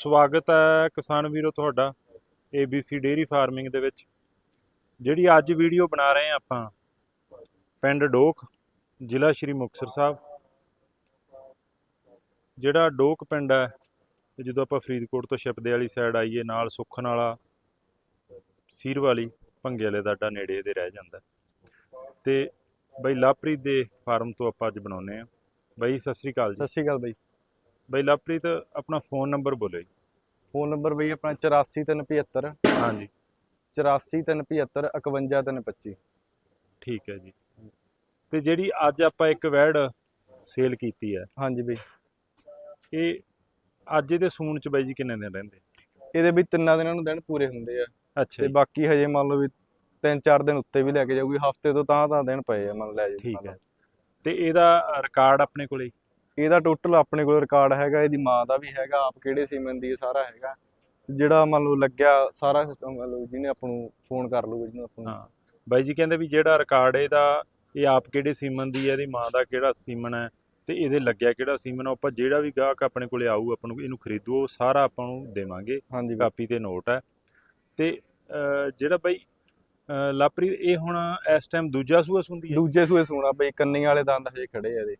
ਸਵਾਗਤ ਹੈ ਕਿਸਾਨ ਵੀਰੋ ਤੁਹਾਡਾ ABC ਡੇਅਰੀ ਫਾਰਮਿੰਗ ਦੇ ਵਿੱਚ। ਜਿਹੜੀ ਅੱਜ ਵੀਡੀਓ ਬਣਾ ਰਹੇ ਹਾਂ ਆਪਾਂ, ਪਿੰਡ ਡੋਕ, ਜ਼ਿਲ੍ਹਾ ਸ਼੍ਰੀ ਮੁਕਤਸਰ ਸਾਹਿਬ। ਜਿਹੜਾ ਡੋਕ ਪਿੰਡ ਹੈ, ਤੇ ਜਦੋਂ ਆਪਾਂ ਫਰੀਦਕੋਟ ਤੋਂ ਛਿਪਦੇ ਵਾਲੀ ਸਾਈਡ ਆਈਏ, ਨਾਲ ਸੁੱਖਣ ਵਾਲਾ ਸੀਰ ਵਾਲੀ ਭੰਗੇ ਵਾਲੇ ਦਾ ਅੱਡਾ ਨੇੜੇ ਇਹਦੇ ਰਹਿ ਜਾਂਦਾ। ਤੇ ਬਈ ਲਾਪ੍ਰੀਤ ਦੇ ਫਾਰਮ ਤੋਂ ਆਪਾਂ ਅੱਜ ਬਣਾਉਨੇ ਆ ਬਈ ਸਤਿ ਸ੍ਰੀ ਅਕਾਲ ਜੀ। ਸਤਿ ਸ਼੍ਰੀ ਅਕਾਲ ਬਾਈ। ਬਈ ਲਵਪ੍ਰੀਤ ਆਪਣਾ ਫੋਨ ਨੰਬਰ ਬੋਲੋ ਜੀ। ਫੋਨ ਨੰਬਰ ਬਾਈ ਆਪਣਾ 84375 ਹਾਂਜੀ। 84375 51325 ਠੀਕ ਹੈ ਜੀ। ਤੇ ਜਿਹੜੀ ਅੱਜ ਆਪਾਂ ਇੱਕ ਵੈੜ ਸੇਲ ਕੀਤੀ ਹੈ। ਹਾਂਜੀ ਬਾਈ। ਇਹ ਅੱਜ ਇਹਦੇ ਸੂਣ ਚ ਬਾਈ ਜੀ ਕਿੰਨੇ ਦਿਨ ਰਹਿੰਦੇ? ਇਹਦੇ ਵੀ ਤਿੰਨਾਂ ਦਿਨਾਂ ਨੂੰ ਦਿਨ ਪੂਰੇ ਹੁੰਦੇ ਆ। ਅੱਛਾ ਤੇ ਬਾਕੀ ਹਜੇ ਮੰਨ ਲਓ ਵੀ ਤਿੰਨ ਚਾਰ ਦਿਨ ਉੱਤੇ ਵੀ ਲੈ ਕੇ ਜਾਊਗੀ ਹਫ਼ਤੇ ਤੋਂ ਤਾਂ ਤਾਂ ਦਿਨ ਪਏ ਆ ਮੰਨ ਲੈ ਜੀ। ਠੀਕ ਹੈ। ਤੇ ਇਹਦਾ ਰਿਕਾਰਡ ਆਪਣੇ ਕੋਲੇ? ਇਹਦਾ ਟੋਟਲ ਆਪਣੇ ਕੋਲ ਰਿਕਾਰਡ ਹੈਗਾ ਇਹਦੀ ਮਾਂ ਦਾ ਵੀ ਹੈਗਾ ਆਪ ਕਿਹੜੇ ਸੀਮਨ ਦੀ ਸਾਰਾ ਹੈਗਾ। ਜਿਹੜਾ ਮੰਨ ਲਓ ਲੱਗਿਆ ਸਾਰਾ ਸਿਸਟਮ ਮੰਨ ਲਓ ਜਿਹਨੇ ਆਪਾਂ ਨੂੰ ਫੋਨ ਕਰ ਲਊਗਾ ਜਿਹਨੂੰ ਆਪਾਂ ਨੂੰ ਬਾਈ ਜੀ ਕਹਿੰਦੇ ਵੀ ਜਿਹੜਾ ਰਿਕਾਰਡ ਇਹਦਾ ਇਹ ਆਪ ਕਿਹੜੇ ਸੀਮਨ ਦੀ ਹੈ ਇਹਦੀ ਮਾਂ ਦਾ ਕਿਹੜਾ ਸੀਮਨ ਹੈ ਤੇ ਇਹਦੇ ਲੱਗਿਆ ਕਿਹੜਾ ਸੀਮਨ ਆ, ਆਪਾਂ ਜਿਹੜਾ ਵੀ ਗਾਹਕ ਆਪਣੇ ਕੋਲੇ ਆਊ ਆਪਾਂ ਨੂੰ ਇਹਨੂੰ ਖਰੀਦੋ ਉਹ ਸਾਰਾ ਆਪਾਂ ਨੂੰ ਦੇਵਾਂਗੇ। ਕਾਪੀ ਤੇ ਨੋਟ ਹੈ। ਤੇ ਜਿਹੜਾ ਬਾਈ ਲਵਪ੍ਰੀਤ ਇਹ ਹੁਣ ਇਸ ਟਾਈਮ ਦੂਜਾ ਸੂਆ ਸੁੰਦੀ ਹੈ? ਦੂਜੇ ਸੂਏ ਸੂਣਾ ਬਈ ਕੰਨੀ ਵਾਲੇ ਦੰਦ ਹਜੇ ਖੜੇ ਆ ਇਹਦੇ।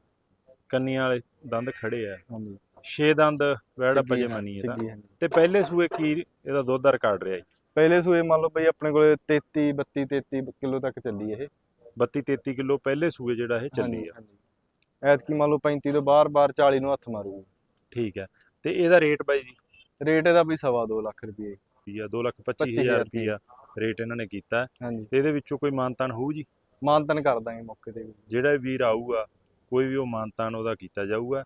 ਕੰਨੀਆਂ ਵਾਲੇ ਦੰਦ ਖੜੇ ਆ। ਹਾਂਜੀ। ਛੇ ਦੰਦ ਵੈੜ ਆਪਾਂ ਜੇ ਸਿੱਗੀ, ਮੰਨੀਏ ਤਾਂ। ਹਾਂਜੀ। ਪਹਿਲੇ ਸੂਏ ਕੀ ਇਹਦਾ ਦੁੱਧ ਦਾ ਰਿਕਾਰਡ ਰਿਹਾ ਜੀ? ਪਹਿਲੇ ਸੂਏ ਮੰਨ ਲਓ ਬਈ ਆਪਣੇ ਕੋਲੇ 33 32 33 ਕਿਲੋ ਤੱਕ ਚੱਲੀ ਇਹ। 32 33 ਕਿਲੋ ਪਹਿਲੇ ਸੂਏ ਜਿਹੜਾ ਇਹ ਚੱਲੀ ਆ। ਐਤਕੀ ਮੰਨ ਲਓ 35 ਤੋਂ ਬਾਹਰ ਬਾਹਰ 40 ਨੂੰ ਹੱਥ ਮਾਰੂਗੀ ਠੀਕ ਹੈ ਤੇ ਇਹਦਾ ਰੇਟ ਬਾਈ ਜੀ? ਰੇਟ ਇਹਦਾ ਬਈ ਸਵਾ ਦੋ ਲੱਖ ਰੁਪਏ। ਕੀ ਆ 225000 ਰੁਪਈਆ ਰੇਟ ਇਹਨਾਂ ਨੇ ਕੀਤਾ। ਹਾਂਜੀ। ਤੇ ਇਹਦੇ ਵਿੱਚੋਂ ਕੋਈ ਮਾਨਤਾਨ ਹੋਊ ਜੀ? ਮਾਨਤਨ ਕਰ ਦਾਂਗੇ ਮੌਕੇ ਤੇ ਵੀ। ਜਿਹੜਾ ਵੀਰ ਆਊਗਾ ਕੋਈ ਵੀ ਉਹ ਮਾਨਤਾਨ ਉਹਦਾ ਕੀਤਾ ਜਾਊਗਾ।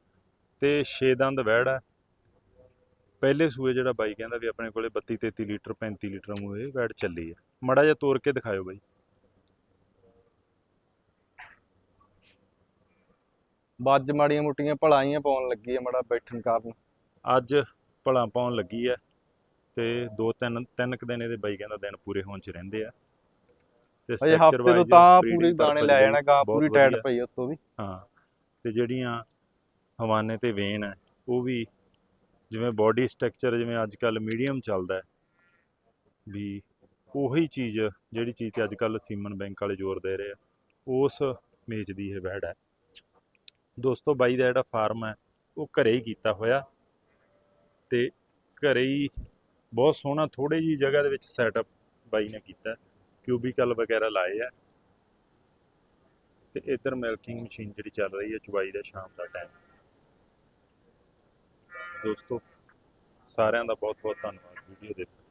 ਤੇ ਛੇ ਦੰਦ ਵੈੜ ਹੈ ਪਹਿਲੇ ਸੂਏ ਜਿਹੜਾ ਬਾਈ ਕਹਿੰਦਾ ਵੀ ਆਪਣੇ ਕੋਲੇ 32 33 ਲੀਟਰ 35 ਲੀਟਰ ਮੂੰਹ ਵੈੜ ਚੱਲੀ ਹੈ ਮੜਾ ਜਿਹਾ ਤੋੜ ਕੇ ਦਿਖਾਇਓ ਬਾਈ। ਬੱਜ ਮਾੜੀਆਂ ਮੁੱਟੀਆਂ ਭਲਾਈਆਂ ਪਾਉਣ ਲੱਗੀ ਆ ਮੜਾ ਬੈਠਣ ਕਾਰਨ। ਅੱਜ ਭਲਾ ਪਾਉਣ ਲੱਗੀ ਹੈ ਤੇ ਦੋ ਤਿੰਨ ਤਿੰਨ ਕੁ ਦਿਨ ਇਹਦੇ ਬਾਈ ਕਹਿੰਦਾ ਦਿਨ ਪੂਰੇ ਹੋਣ ਚ ਰਹਿੰਦੇ ਆ। ਤੇ structure ਹਫ਼ਤੇ ਤੋਂ ਪੂਰੀ ਦਾਣੇ ਲੈ ਜਾਣਾ ਗਾਂ ਪੂਰੀ ਟਾਈਟ। ਪਈ ਉੱਤੋਂ ਵੀ। ਹਾਂ। ਤੇ ਜਿਹੜੀਆਂ ਹਵਾਨੇ ਤੇ ਵੇਨ ਹੈ, ਉਹ ਵੀ ਜਿਵੇਂ ਬਾਡੀ ਸਟਰਕਚਰ ਜਿਵੇਂ ਅੱਜ ਕੱਲ ਮੀਡੀਅਮ ਚੱਲਦਾ ਹੈ, ਵੀ ਉਹੀ ਚੀਜ਼ ਜਿਹੜੀ ਚੀਜ਼ ਤੇ ਅੱਜ ਕੱਲ ਸੀਮਨ ਬੈਂਕ ਵਾਲੇ ਜ਼ੋਰ ਦੇ ਰਹੇ ਆ, ਉਸ ਮੇਜ ਦੀ ਇਹ ਵੈੜ ਹੈ। ਦੋਸਤੋ, ਬਾਈ ਦਾ ਜਿਹੜਾ ਫਾਰਮ ਹੈ, ਉਹ ਘਰੇ ਹੀ ਕੀਤਾ ਹੋਇਆ ਤੇ ਘਰੇ ਹੀ ਬਹੁਤ ਸੋਹਣਾ ਥੋੜੀ ਜੀ ਜਗ੍ਹਾ ਦੇ ਵਿੱਚ ਸੈਟਅਪ ਬਾਈ ਨੇ ਕੀਤਾ ਕਿਊਬੀਕਲ ਵਗੈਰਾ ਲਾਏ ਆ। ਤੇ ਇੱਧਰ ਮਿਲਕਿੰਗ ਮਸ਼ੀਨ ਜਿਹੜੀ ਚੱਲ ਰਹੀ ਹੈ ਚੁਬਾਈ ਦਾ ਸ਼ਾਮ ਦਾ ਟਾਈਮ ਦੋਸਤੋ, ਸਾਰਿਆਂ ਦਾ ਬਹੁਤ ਬਹੁਤ ਧੰਨਵਾਦ ਵੀਡੀਓ ਦੇਖਣ